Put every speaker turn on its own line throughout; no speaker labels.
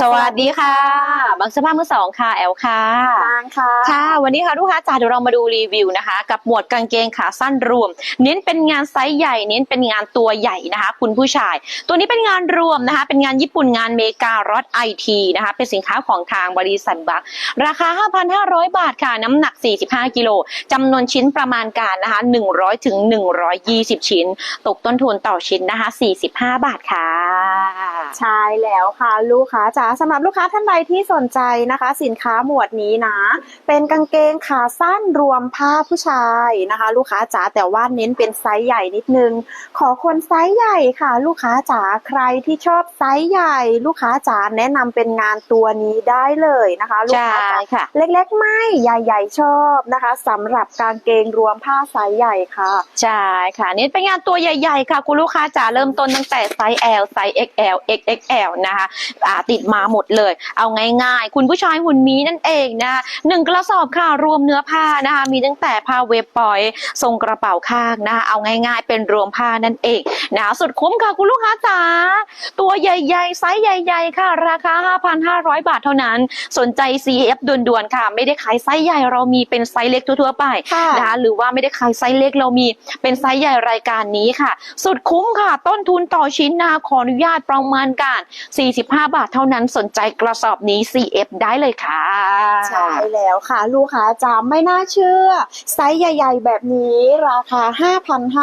สวัสดีค่ะ บางเสื้อผ้ามือสองค่ะ แอลค่ะ
นางค่ะ
ค่ะ วันนี้ค่ะลูกค้าจ๋าเดี๋ยวเรามาดูรีวิวนะคะ กับหมวดกางเกงขาสั้นรวม เน้นเป็นงานไซส์ใหญ่ เน้นเป็นงานตัวใหญ่นะคะ คุณผู้ชาย ตัวนี้เป็นงานรวมนะคะ เป็นงานญี่ปุ่นงานเมการอดไอทีนะคะ เป็นสินค้าของทางบริษัทบัคราคา 5,500 บาทค่ะ น้ำหนัก 45 กิโลจำนวนชิ้นประมาณการนะคะ 100ถึง120 ชิ้น ตกต้นทุนต่อชิ้นนะคะ 45 บาทค่ะ
ใช่แล้วค่ะ ลูกค้าจ๋าสำหรับลูกค้าท่านใดที่สนใจนะคะ สินค้าหมวดนี้นะ เป็นกางเกงขาสั้นรวมผ้าผู้ชายนะคะ ลูกค้าจ๋าแต่ว่าเน้นเป็นไซส์ใหญ่นิดนึง ขอคนไซส์ใหญ่ค่ะ ลูกค้าจ๋าใครที่ชอบไซส์ใหญ่ ลูกค้าจ๋าแนะนำเป็นงานตัวนี้ได้เลยนะคะ ลูก
ใช่
ค้าจ๋า
ค่ะ
เล็กๆไม่ใหญ่ๆชอบนะคะสำหรับกางเกงรวมผ้าไซส์ใหญ่ค่ะ
ใช่ค่ะนี่เป็นงานตัวใหญ่ ๆ ค่ะ คุณลูกค้าจ๋าเริ่มต้นตั้งแต่ไซส์ L ไซส์ XL XXL นะคะอ่าติดมาหมดเลย เอาง่าย ๆ คุณผู้ชายหุ่นมีนั่นเองนะคะหนึ่งกระสอบค่ะรวมเนื้อผ้านะคะมีตั้งแต่ผ้าเวบปอยทรงกระเป๋าข้างนะคะเอาง่าย ๆ เป็นรวมผ้านั่นเองนะคะสุดคุ้มค่ะคุณลูกค้าจ๋าตัวใหญ่ๆไซส์ใหญ่ ๆ ค่ะ ราคา 5,500 บาทเท่านั้น สนใจ CF ด่วนๆค่ะ ไม่ได้ขายไซส์ใหญ่เรามีเป็นไซส์เล็กทั่วๆไป
ค่ะ
นะคะหรือว่าไม่ได้ขายไซส์เล็กเรามีเป็นไซส์ใหญ่รายการนี้ค่ะ สุดคุ้มค่ะ ต้นทุนต่อชิ้นนะคะขออนุญาตประมาณการ 45 บาทเท่านั้นสนใจกระสอบนี้ CF ได้เลยค่ะ
ใช่แล้วค่ะ ลูกค้าจ๋าไม่น่าเชื่อ ไซส์ใหญ่ ๆ แบบนี้ราคา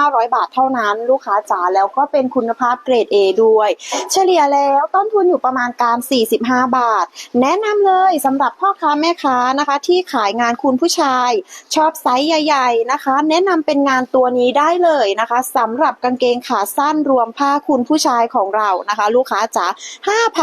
5,500 บาทเท่านั้น ลูกค้าจ๋าแล้วก็เป็นคุณภาพเกรด A ด้วย เฉลี่ยแล้วต้นทุนอยู่ประมาณการ 45 บาท แนะนำเลยสำหรับพ่อค้าแม่ค้านะคะ ที่ขายงานคุณผู้ชาย ชอบไซส์ใหญ่ ๆ นะคะ แนะนำเป็นงานตัวนี้ได้เลยนะคะสำหรับกางเกงขาสั้นรวมผ้าคุณผู้ชายของเรานะคะ ลูกค้าจ๋า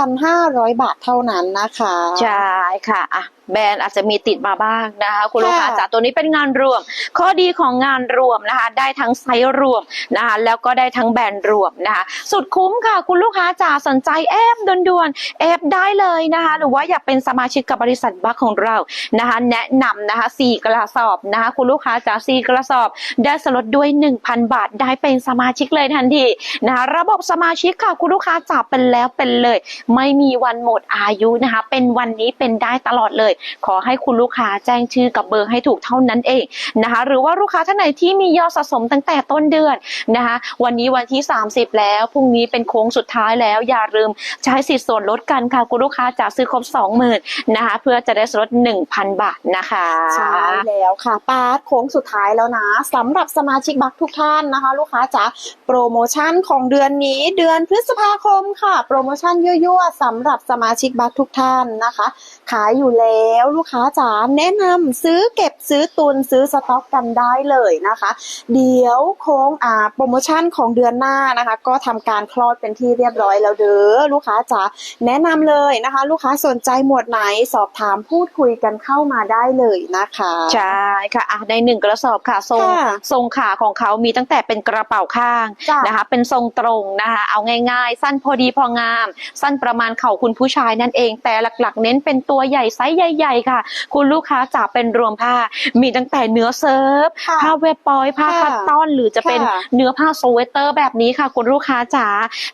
5,500 บาทเท่านั้นนะคะ
ใช่ค่ะอะ แบรนด์อาจจะมีติดมาบ้างนะคะคุณลูกค้า
ค่ะ
จ๋าตัวนี้เป็นงานรวม ข้อดีของงานรวมนะคะ ได้ทั้งไซส์รวมนะคะแล้วก็ได้ทั้งแบรนด์รวมนะคะสุดคุ้มค่ะ คุณลูกค้าจ๋าสนใจแอบด่วนๆแอบได้เลยนะคะหรือว่าอยากเป็นสมาชิกกับบริษัทบัคของเรานะคะ แนะนำนะคะสี่กระสอบนะคะคุณลูกค้าจ๋าสี่กระสอบ ได้สลดด้วย 1,000 บาทได้เป็นสมาชิกเลยทันทีนะคะระบบสมาชิกค่ะคุณลูกค้าจ๋าเป็นแล้วเป็นเลย ไม่มีวันหมดอายุนะคะ เป็นวันนี้เป็นได้ตลอดเลยขอให้คุณลูกค้าแจ้งชื่อกับเบอร์ให้ถูกเท่านั้นเองนะคะ หรือว่าลูกค้าท่านไหนที่มียอดสะสมตั้งแต่ต้นเดือนนะคะ วันนี้วันที่ 30 แล้วพรุ่งนี้เป็นโค้งสุดท้ายแล้วอย่าลืมใช้สิทธิ์ส่วนลดกันค่ะคุณลูกค้าจะซื้อครบ20,000นะคะ เพื่อจะได้ลด1,000 บาทนะคะ
ใช่แล้วค่ะปาร์ตโค้งสุดท้ายแล้วนะสำหรับสมาชิกบัคทุกท่านนะคะ ลูกค้าจ๋าโปรโมชั่นของเดือนนี้เดือนพฤษภาคมค่ะ โปรโมชั่นยั่วๆสำหรับสมาชิกบัคทุกท่านนะคะ ขายอยู่แล้วลูกค้าจ๋าแนะนำซื้อเก็บซื้อตุนซื้อสต็อกกันได้เลยนะคะ เดี๋ยวโค้งอ่าโปรโมชั่นของเดือนหน้านะคะ ก็ทำการคลอดเป็นที่เรียบร้อยแล้วเด้อลูกค้าจ๋าแนะนำเลยนะคะ ลูกค้าสนใจหมวดไหนสอบถามพูดคุยกันเข้ามาได้เลยนะคะ
ใช่ค่ะอะในหนึ่งกระสอบค่ะทรง
ค่ะ
ทรงขาของเขามีตั้งแต่เป็นกระเป๋าข้าง
จ้ะ
นะคะ เป็นทรงตรงนะคะ เอาง่ายๆ สั้นพอดีพองาม สั้นประมาณเข่าคุณผู้ชายนั่นเอง แต่หลักๆ เน้นเป็นตัวใหญ่ไซส์ใหญ่ๆค่ะ คุณลูกค้าจะเป็นรวมผ้า มีตั้งแต่เนื้อเซิร์ฟ
ค่ะ
ผ้าเวบปอยผ้า
ค่ะ
คัตตอน หรือจะเป็น
ค่ะ
เนื้อผ้าสเวตเตอร์แบบนี้ค่ะ คุณลูกค้าจ๋า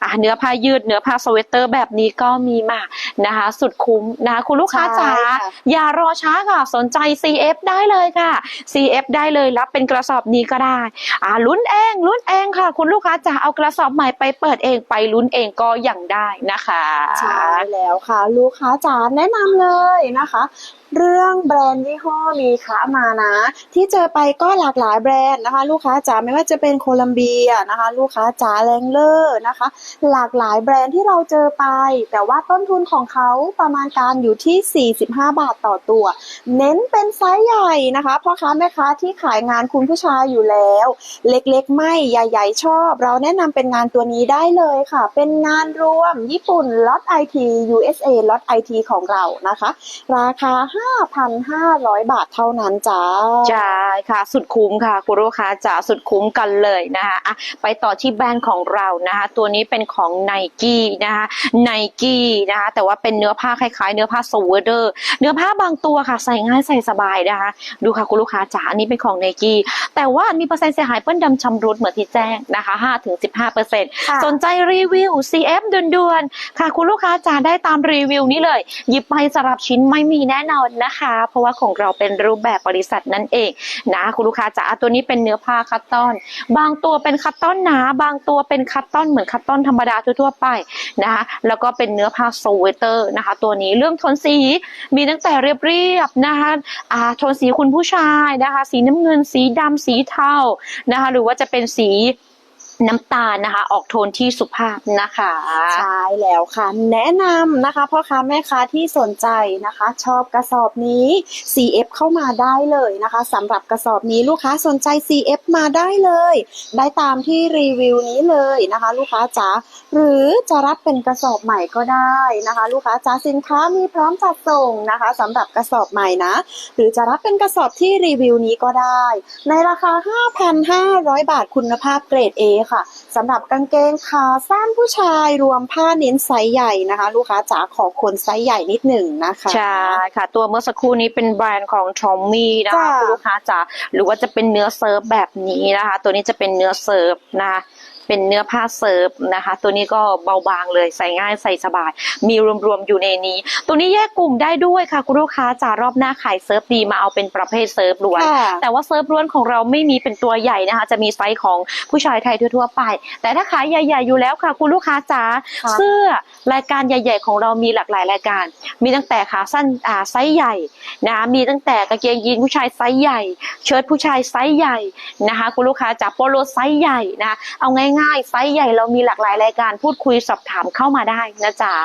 อะเนื้อผ้ายืดเนื้อผ้าสเวตเตอร์แบบนี้ก็มีมานะคะ สุดคุ้มนะคะคุณลูกค้าจ๋า
ใช่ค่ะ
อย่ารอช้าค่ะสนใจ CF ได้เลยค่ะ CF ได้เลยรับเป็นกระสอบนี้ก็ได้อ่าลุ้นเองลุ้นเองค่ะ คุณลูกค้าจะเอากระสอบใหม่ไปเปิดเองไปลุ้นเองก็ยังได้นะคะ
ใช่แล้วค่ะ ลูกค้าจ๋าแนะนำเลยนะคะเรื่องแบรนด์ยี่ห้อมีค้ามานะ ที่เจอไปก็หลากหลายแบรนด์นะคะ ลูกค้าจ๋าไม่ว่าจะเป็นโคลัมเบียนะคะ ลูกค้าจ๋าแรงเลอร์นะคะ หลากหลายแบรนด์ที่เราเจอไป แต่ว่าต้นทุนของเขาประมาณการอยู่ที่ 45 บาทต่อตัว เน้นเป็นไซส์ใหญ่นะคะพ่อค้าแม่ค้าที่ขายงานคุณผู้ชายอยู่แล้ว เล็กๆ ไม่ใหญ่ๆ ชอบ เราแนะนำเป็นงานตัวนี้ได้เลยค่ะ เป็นงานรวมญี่ปุ่นล็อตไอที USA ล็อตไอทีของเรานะคะ ราคา 5,500 บาทเท่านั้นจ้า
ใช่ค่ะ สุดคุ้มค่ะ คุณลูกค้าจ๋าสุดคุ้มกันเลยนะคะอะไปต่อที่แบรนด์ของเรานะคะ ตัวนี้เป็นของไนกี้นะคะไนกี้นะคะ แต่ว่าเป็นเนื้อผ้าคล้าย ๆ เนื้อผ้าโซเวอร์เดอร์ เนื้อผ้าบางตัวค่ะ ใส่ง่ายใส่สบายนะคะ ดูค่ะคุณลูกค้าจ๋าอันนี้เป็นของไนกี้แต่ว่ามีเปอร์เซ็นต์เสียหายเปื้อนดำชำรุดเหมือนที่แจ้งนะคะ5-15เปอร์เซ็นต์
ค่ะ
สนใจรีวิว CF ด่วนๆค่ะ คุณลูกค้าจ๋าได้ตามรีวิวนี้เลย หยิบไปสำหรับชิ้นไม่มีแน่นอนนะคะ เพราะว่าของเราเป็นรูปแบบบริษัทนั่นเองนะคุณลูกค้าจ๋าตัวนี้เป็นเนื้อผ้าคัตตอน บางตัวเป็นคัตตอนหนา บางตัวเป็นคัตตอนเหมือนคัตตอนธรรมดาทั่วๆไปนะคะแล้วก็เป็นเนื้อผ้าโซเวเตอร์นะคะ ตัวนี้เรื่องโทนสีมีตั้งแต่เรียบๆนะคะอ่าโทนสีคุณผู้ชายนะคะ สีน้ำเงินสีดำสีเทานะคะ หรือว่าจะเป็นสี น้ำตาลนะคะ ออกโทนที่สุภาพนะคะ
ใช่แล้วค่ะ แนะนำนะคะพ่อค้าแม่ค้าที่สนใจนะคะ ชอบกระสอบนี้ CF เข้ามาได้เลยนะคะสำหรับกระสอบนี้ลูกค้าสนใจ CF มาได้เลย ได้ตามที่รีวิวนี้เลยนะคะ ลูกค้าจ๋าหรือจะรับเป็นกระสอบใหม่ก็ได้นะคะ ลูกค้าจ๋าสินค้ามีพร้อมจัดส่งนะคะสำหรับกระสอบใหม่นะ หรือจะรับเป็นกระสอบที่รีวิวนี้ก็ได้ ในราคา 5,500 บาทคุณภาพเกรด A ค่ะสำหรับกางเกงขาสั้นผู้ชายรวมผ้าเน้นไซส์ใหญ่นะคะ ลูกค้าจ๋าขอคนไซส์ใหญ่นิดหนึ่งนะคะ
ใช่ค่ะ ตัวเมื่อสักครู่นี้เป็นแบรนด์ของทอมมี่นะคะ
จ้ะ
คุณลูกค้าจ๋าหรือว่าจะเป็นเนื้อเซิร์ฟแบบนี้นะคะ ตัวนี้จะเป็นเนื้อเซิร์ฟนะคะ เป็นเนื้อผ้าเซิร์ฟนะคะ ตัวนี้ก็เบาบางเลยใส่ง่ายใส่สบาย มีรวมๆอยู่ในนี้ ตัวนี้แยกกลุ่มได้ด้วยค่ะคุณลูกค้าจ๋ารอบหน้าขายเซิร์ฟดีมาเอาเป็นประเภทเซิร์ฟล้วน
ค่ะ
แต่ว่าเซิร์ฟล้วนของเราไม่มีเป็นตัวใหญ่นะคะ จะมีไซส์ของผู้ชายไทยทั่วๆไป แต่ถ้าขายใหญ่ ๆอยู่แล้วค่ะ คุณลูกค้าจ๋า
ค่ะ
เสื้อรายการใหญ่ ๆ ของเรามีหลากหลายรายการ มีตั้งแต่ขาสั้นอ่าไซส์ใหญ่นะมีตั้งแต่กางเกงยีนผู้ชายไซส์ใหญ่ เชิ้ตผู้ชายไซส์ใหญ่นะคะ คุณลูกค้าจ๋าโปโลไซส์ใหญ่นะเอาง่ายๆ ไซส์ใหญ่เรามีหลากหลายรายการพูดคุยสอบถามเข้ามาได้นะจ๊ะ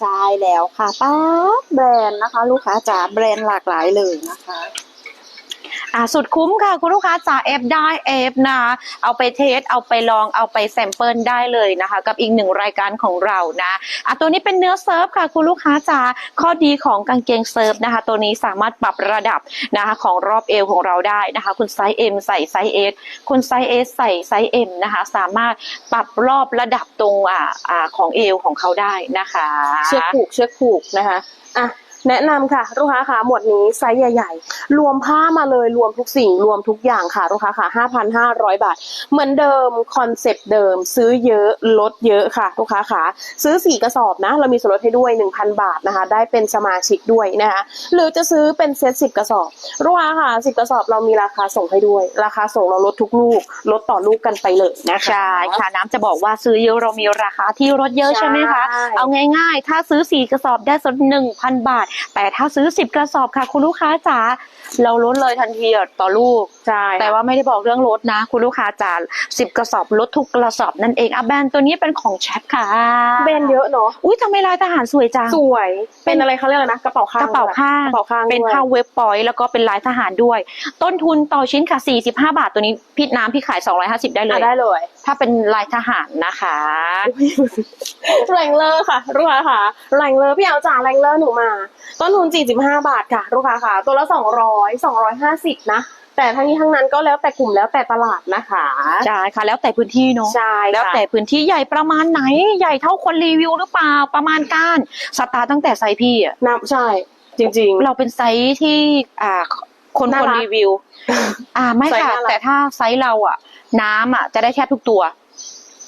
ใช่แล้วค่ะป้าแบรนด์นะคะ ลูกค้าจ๋าแบรนด์หลากหลายเลยนะคะ
อ่าสุดคุ้มค่ะ คุณลูกค้าจ๋าเอฟได้เอฟนะคะเอาไปเทสเอาไปลองเอาไปแซมเปิลได้เลยนะคะ กับอีกหนึ่งรายการของเรานะอะตัวนี้เป็นเนื้อเซิร์ฟค่ะ คุณลูกค้าจ๋าข้อดีของกางเกงเซิร์ฟนะคะ ตัวนี้สามารถปรับระดับนะคะของรอบเอวของเราได้นะคะ คุณไซส์ M ใส่ไซส์ S คุณไซส์ S ใส่ไซส์ M นะคะ สามารถปรับรอบระดับตรงอ่าอ่าของเอวของเขาได้นะคะ
เชือกผูกเชือกผูกนะคะอะ แนะนำค่ะ ลูกค้าค่ะหมวดนี้ไซส์ใหญ่ ๆ รวมผ้ามาเลยรวมทุกสิ่งรวมทุกอย่างค่ะ ลูกค้าค่ะ5,500บาท เหมือนเดิมคอนเซปต์เดิม ซื้อเยอะลดเยอะค่ะ ลูกค้าค่ะซื้อ4กระสอบนะ เรามีส่วนลดให้ด้วย1,000บาทนะคะ ได้เป็นสมาชิกด้วยนะคะหรือจะซื้อเป็นเซต10กระสอบลูกค้าค่ะ10กระสอบเรามีราคาส่งให้ด้วย ราคาส่งเราลดทุกลูก ลดต่อลูกกันไปเลยนะคะ
ใช่ค่ะน้ำจะบอกว่าซื้อเยอะเรามีราคาที่ลดเยอะใช่ไหมคะ
ใช่
เอาง่ายๆ ถ้าซื้อ4กระสอบได้สด1,000บาทแต่ถ้าซื้อ 10 กระสอบค่ะ คุณลูกค้าจ๋าเราลดเลยทันทีต่อลูก
ใช่
แต่ว่าไม่ได้บอกเรื่องลดนะ คุณลูกค้าจ๋า10 กระสอบลดทุกกระสอบนั่นเองอะแบรนด์ตัวนี้เป็นของแชปค่ะ
แบรนด์เยอะเนาะ
อุ้ยทำไมลายทหารสวยจัง
สวย เป็นอะไรเขาเรียกอะไรนะกระเป๋าข้าง
กระเป๋าข้าง
กระเป๋าข้าง
เป็น
ด้วย
ผ้าเว็บปอยแล้วก็เป็นลายทหารด้วย ต้นทุนต่อชิ้นค่ะ45 บาทตัวนี้พี่น้ำพี่ขาย 250 ได้เล
อะ
ย
ได้เลย
ถ้าเป็นลายทหารนะคะ
แรงเลอร์ค่ะ ลูกค้าค่ะแรงเลอร์พี่เอาจ่าแรงเลอร์หนูมาต้นทุน45 บาทค่ะ ลูกค้าค่ะ ตัวละ 200 250 นะแต่ทั้งนี้ทั้งนั้นก็แล้วแต่กลุ่มแล้วแต่ตลาดนะคะ
ใช่ค่ะ แล้วแต่พื้นที่เนาะ
ใช่
แล้ว
ค่ะ
แต่พื้นที่ใหญ่ประมาณไหนใหญ่เท่าคนรีวิวหรือเปล่าประมาณการสตาร์ทตั้งแต่ไซส์พี่อะ
นับใช่ จริง
เราเป็นไซส์ที่อ่า คน
น่า
คน
รัก
รีวิว อ่าไม่
ไซส์
ค่ะ
น่ารัก
แต่ถ้าไซส์เราอะ น้ำอะจะได้แทบทุกตัว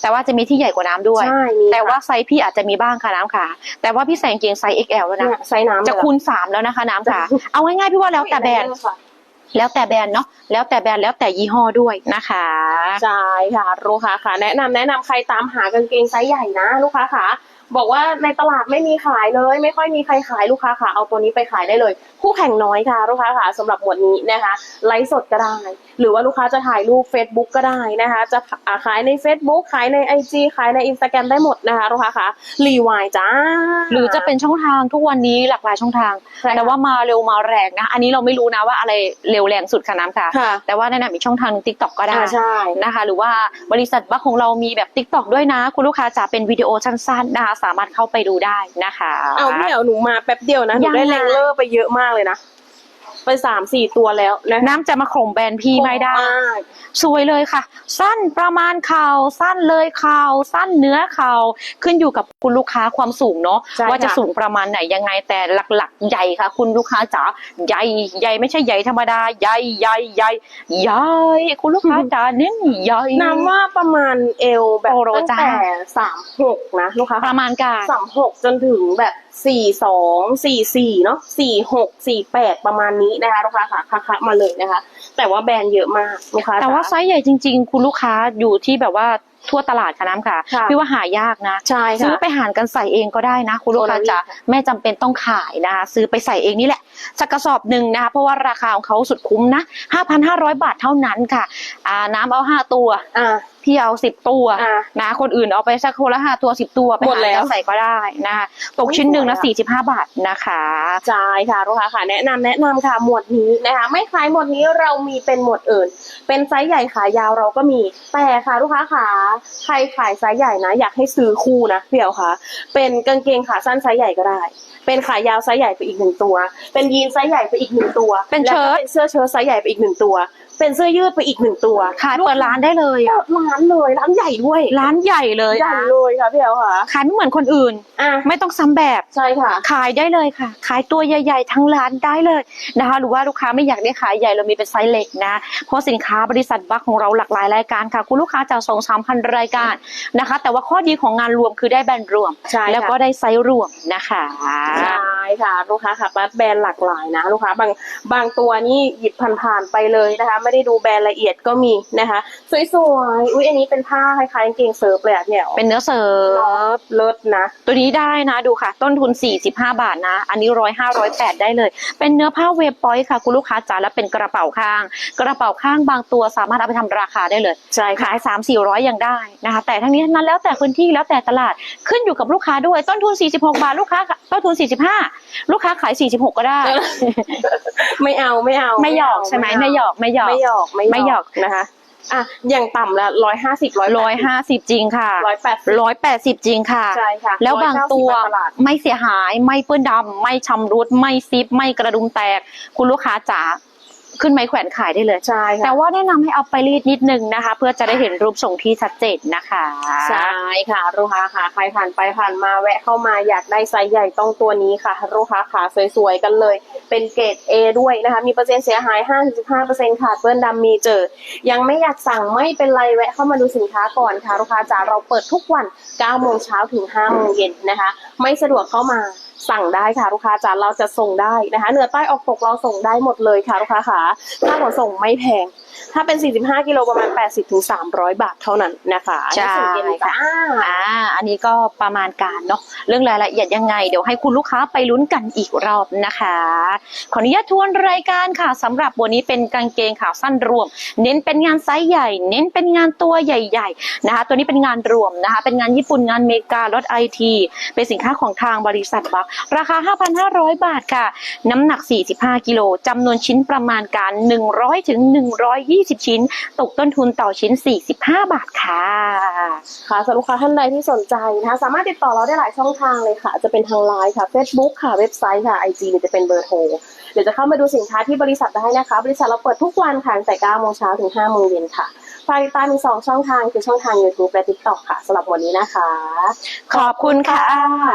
แต่ว่าจะมีที่ใหญ่กว่าน้ำด้วย
ใช่มี
แต่ว่า
ค่ะ
ไซส์พี่อาจจะมีบ้างค่ะน้ำค่ะ แต่ว่าพี่ใส่กางเกงไซส์ XL แล้วนะ
เนี่ยไซส์น้ำ
จะ
เลย
คูณสามแล้วนะคะ น้ำค่ะ เอาง่ายๆพี่ว่าแล้วแต่แบรนด์
ค่ะ
แล้วแต่แบรนด์เนาะแล้วแต่แบรนด์แล้วแต่ยี่ห้อด้วยนะคะ
ใช่ค่ะลูกค้าค่ะ แนะนำแนะนำใครตามหากางเกงไซส์ใหญ่นะ ลูกค้าค่ะ บอกว่าในตลาดไม่มีขายเลย ไม่ค่อยมีใครขายลูกค้าค่ะเอาตัวนี้ไปขายได้เลย คู่แข่งน้อยค่ะลูกค้าค่ะสำหรับหมวดนี้นะคะไลฟ์สดก็ได้ หรือว่าลูกค้าจะถ่ายรูป Facebook ก็ได้นะคะ จะอ่าขายใน Facebook ขายใน IG ขายใน Instagram ได้หมดนะคะลูกค้าค่ะรีวายจ้า
หรือจะเป็นช่องทางทุกวันนี้หลากหลายช่องทาง
ใช่ค่ะ
แต่ว่ามาเร็วมาแรงนะอันนี้เราไม่รู้นะว่าอะไรเร็วแรงสุดค่ะน้ำค่ะ
ค่ะ
แต่ว่าแนะนำอีกช่องทางติ๊กต็อกก็ได้
อ่าใช่
นะคะ หรือว่าบริษัทบัคของเรามีแบบติ๊กต็อกด้วยนะ คุณลูกค้าจะเป็นวิดีโอสั้นๆนะคะสามารถเข้าไปดูได้นะคะ
เอาพี่เอ๋หนูมาแป๊บเดียวนะหนูได้
ยังไง
แรงเลอร์ไปเยอะมากเลยนะ ไปสามสี่ตัวแล้วนะคะ
น้ำจะมาข่มแบรนด์พี่ไม่ได้
มาก
สวยเลยค่ะ สั้นประมาณเข่าสั้นเลยเข่าสั้นเนื้อเข่าขึ้นอยู่กับคุณลูกค้าความสูงเนาะ
ใช่
ว่าจะ
ค่ะ
สูงประมาณไหนยังไงแต่หลักๆ ใหญ่ค่ะ คุณลูกค้าจ๋าใหญ่ใหญ่ไม่ใช่ใหญ่ธรรมดาใหญ่ใหญ่ใหญ่ใหญ่คุณลูกค้าจ๋าเน้นใหญ่
น้ำว่าประมาณเอวแบบ
โปโร
ตั้ง
จ้า
แต่สามหกนะลูกค้า
ประมาณการ
สามหกจนถึงแบบสี่สองสี่สี่เนาะสี่หกสี่แปดประมาณนี้นะคะลูกค้าค่ะคะๆมาเลยนะคะ แต่ว่าแบรนด์เยอะมากลูกค้า
แต่ว่าไซ
จ๋
ส์ใหญ่จริง ๆ คุณลูกค้าอยู่ที่แบบว่า ทั่วตลาดค่ะน้ำค่ะ
ค่ะ
พี่ว่าหายากนะ
ใช่
ซื้อ
ค่ะ
ไปหารกันใส่เองก็ได้นะ คุณลูกค้า
โอลาวี
จ๋า
ค่ะ
ไม่จำเป็นต้องขายนะคะซื้อไปใส่เองนี่แหละสักกระสอบหนึ่งนะคะเพราะว่าราคาของเขาสุดคุ้มนะ5,500 บาทเท่านั้นค่ะอ่าน้ำเอาห้าตัว
อ่า
พี่เอาสิบตัว
อ่า
นะคนอื่นเอาไปสักคนละห้าตัวสิบตัวไป
หมด
หาร
แล้
กั
ว
นใส่ก็ได้นะคะตกชิ้นหนึ่งนะสี่สิบห้าบาทนะคะ
ใช่ค่ะลูกค้าค่ะแนะนำแนะนำค่ะหมวดนี้นะคะ ไม่ขายหมวดนี้เรามีเป็นหมวดอื่น เป็นไซส์ใหญ่ขายาวเราก็มีแต่ค่ะลูกค้าค่ะใครขายไซส์ใหญ่นะ อยากให้ซื้อคู่นะพี่เอ๋ค่ะ เป็นกางเกงขาสั้นไซส์ใหญ่ก็ได้ เป็นขายาวไซส์ใหญ่ไปอีกหนึ่งตัว เป็นยีนไซส์ใหญ่ไปอีกหนึ่งตัว
เป็น
แล้ว
เชิ้
ก็
ต
เป็นเสื้อเชิ้ตไซส์ใหญ่ไปอีกหนึ่งตัว เป็นเสื้อยืดไปอีกหนึ่งตัว
ขายเปิดร้านได้เลย
เปิ
อะ
ดร้านเลยร้านใหญ่ด้วย
ร้านใหญ่เลย
ใหญ่
นะ
เลยค่ะพี่เอ๋ค่ะ
ขายไม่เหมือนคนอื่น
อะ
ไม่ต้องซ้ำแบบ
ใช่ค่ะ
ขายได้เลยค่ะ ขายตัวใหญ่ๆ ทั้งร้านได้เลยนะคะหรือว่าลูกค้าไม่อยากได้ขายใหญ่เรามีเป็นไซส์เล็กนะ เพราะสินค้าบริษัทบัคของเราหลากหลายรายการค่ะ คุณลูกค้าจะสองสามพันรายการนะคะ แต่ว่าข้อดีของงานรวมคือได้แบรนด์รวม
ใช่ค่ะ
แล้วก็ได้ไซส์รวมนะคะ
ใช่ค่ะลูกค้าค่ะบัตแบรนด์หลากหลายนะ ลูกค้าบางบางตัวนี่หยิบผ่านๆไปเลยนะคะไม่ได้ดูแบรนด์ละเอียดก็มีนะคะสวยๆอุ้ยอันนี้เป็นผ้าคล้ายๆกางเกงเซิร์ฟเลยอะเนี่ย
เป็นเนื้อเสริม
เลิศนะ
ตัวนี้ได้นะดูค่ะ ต้นทุน 45 บาทนะ อันนี้ร้อยห้าร้อยแปดได้เลย เป็นเนื้อผ้าเวบปอยค่ะ คุณลูกค้าจ๋าแล้วเป็นกระเป๋าข้าง กระเป๋าข้างบางตัวสามารถเอาไปทำราคาได้เลย
ใช่ค่ะ
ขาย3 4 0 0ยังได้นะคะ แต่ทั้งนี้ทั้งนั้นแล้วแต่พื้นที่แล้วแต่ตลาดขึ้นอยู่กับลูกค้าด้วยต้นทุน 46 บาทลูกค้าต้นทุน 45 ลูกค้าขาย 46 ก็ได้
ไม่เอาไม่เอา
ไม่หยอกใช่ไหมไม่หยอกไม่หยอก
ไม่หยอก
ไม่หยอก
นะคะอะอย่างต่ำละร้อยห้าสิบร้อย
ร้อยห้าสิบจริงค่ะ
ร้อยแปดสิบ
ร้อยแปดสิบจริงค่ะ
ใช่ค่ะ
แล้วบางตัว
190ตลาด
ไม่เสียหายไม่เปื้อนดำไม่ชำรุดไม่ซิปไม่กระดุมแตก คุณลูกค้าจ๋า ขึ้นไม้แขวนขายได้เลย
ใช่ค่ะ
แต่ว่าแนะนำให้เอาไปรีดนิดนึงนะคะ เพื่อจะได้เห็นรูปทรงที่ชัดเจนนะคะ
ใช่ค่ะลูกค้าค่ะใครผ่านไปผ่านมาแวะเข้ามาอยากได้ไซส์ใหญ่ต้องตัวนี้ค่ะลูกค้าขาสวยๆกันเลย เป็นเกรด A ด้วยนะคะ มีเปอร์เซ็นต์เสียหาย55%ค่ะเปื้อนดำมีเจอ ยังไม่อยากสั่งไม่เป็นไรแวะเข้ามาดูสินค้าก่อนค่ะลูกค้าจ๋าเราเปิดทุกวัน9โมงเช้าถึง5โมงเย็นนะคะ ไม่สะดวกเข้ามา สั่งได้ค่ะลูกค้าจ๋าเราจะส่งได้นะคะเหนือใต้ออกตกเราส่งได้หมดเลยค่ะลูกค้าขาค่าขนส่งไม่แพง ถ้าเป็น 45 กิโลประมาณ 80ถึง300 บาทเท่านั้นนะคะ
ใช่
ส่งเย็นจ้า
อ่าอันนี้ก็ประมาณการเนาะเรื่องรายละเอียดยังไง เดี๋ยวให้คุณลูกค้าไปลุ้นกันอีกรอบนะคะ ขออนุญาตทวนรายการค่ะสำหรับวันนี้เป็นกางเกงขาสั้นรวม เน้นเป็นงานไซส์ใหญ่ เน้นเป็นงานตัวใหญ่ๆนะคะ ตัวนี้เป็นงานรวมนะคะ เป็นงานญี่ปุ่นงานอเมริการถไอทีเป็นสินค้าของทางบริษัทบัคราคา 5,500 บาทค่ะ น้ำหนัก 45 กิโลจำนวนชิ้นประมาณการ 100ถึง120 ชิ้น ตกต้นทุนต่อชิ้น 45 บาทค่ะ
ค่ะสำหรับลูกค้าท่านใดที่สนใจนะคะ สามารถติดต่อเราได้หลายช่องทางเลยค่ะ จะเป็นทางไลน์ค่ะ Facebook ค่ะ เว็บไซต์ค่ะ IG หรือจะเป็นเบอร์โทรเดี๋ยวจะเข้ามาดูสินค้าที่บริษัทได้นะคะ บริษัทเราเปิดทุกวันค่ะตั้งแต่9โมงเช้าถึง5โมงเย็นค่ะฝากติดตามมีสองช่องทางคือช่องทาง YouTube และ TikTok ค่ะสำหรับวันนี้นะคะ
ขอบคุณค่ะ